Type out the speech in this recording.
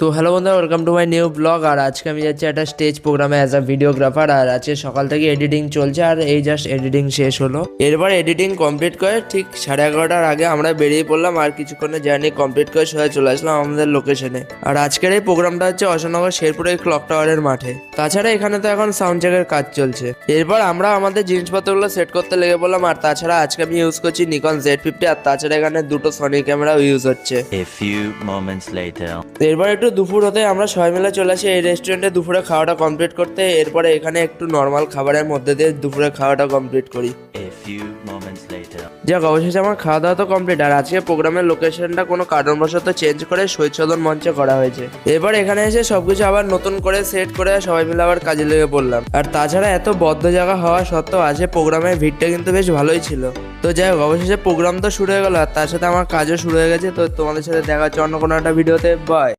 তো হ্যালো বন্ধুরা welcome to my new blog আর আজকে আমি যাচ্ছি একটা স্টেজ প্রোগ্রামে অ্যাজ আ ভিডিওগ্রাফার আর আজকে সকাল থেকে এডিটিং চলছে আর এই জাস্ট এডিটিং শেষ হলো। এরপর এডিটিং কমপ্লিট করে ঠিক সাড়ে এগারোটার আগে আমরা বেরিয়ে পড়লাম আর কিছুক্ষণের জার্নি কমপ্লিট করে সোজা চলে আসলাম আমাদের লোকেশনে আর আজকের এই প্রোগ্রামটা হচ্ছে অশোকনগর শেরপুরের ক্লক টাওয়ারের মাঠে। তাছাড়া এখানে তো এখন সাউন্ড চেকের কাজ চলছে। এরপর আমরা আমাদের জিনিসপত্রগুলো সেট করতে লেগে পড়লাম আর তাছাড়া আজকে আমি ইউজ করছি নিকন জেড ফিফটি আর তাছাড়া এখানে দুটো সনি ক্যামেরাও ইউজ হচ্ছে. এরপর একটু দুপুর হতে আমরা সবাই মিলে চলে আসি এই রেস্টুরেন্টে দুপুরে খাওয়াটা কমপ্লিট করতে। এরপরে এখানে একটু নর্মাল খাবারের মধ্যে দিয়ে দুপুরে খাওয়াটা কমপ্লিট করি। যাক অবশেষে আমার খাওয়া দাওয়া তো কমপ্লিট আর আজকে প্রোগ্রামের লোকেশনটা কোনো কারণবশত চেঞ্জ করে শহীদ সদন মঞ্চে করা হয়েছে। এরপর এখানে এসে সবকিছু আবার নতুন করে সেট করে সবাই মিলে আবার কাজে লেগে পড়লাম। আর তাছাড়া এত বদ্ধ জায়গা হওয়া সত্ত্বেও আজকে প্রোগ্রামের ভিড়টা কিন্তু বেশ ভালোই ছিল। তো যাই হোক অবশেষে প্রোগ্রাম তো শুরু হয়ে গেল। আর তার সাথে আমার কাজও শুরু হয়ে গেছে। তো তোমাদের সাথে দেখা হচ্ছে অন্য কোনো একটা ভিডিওতে বাই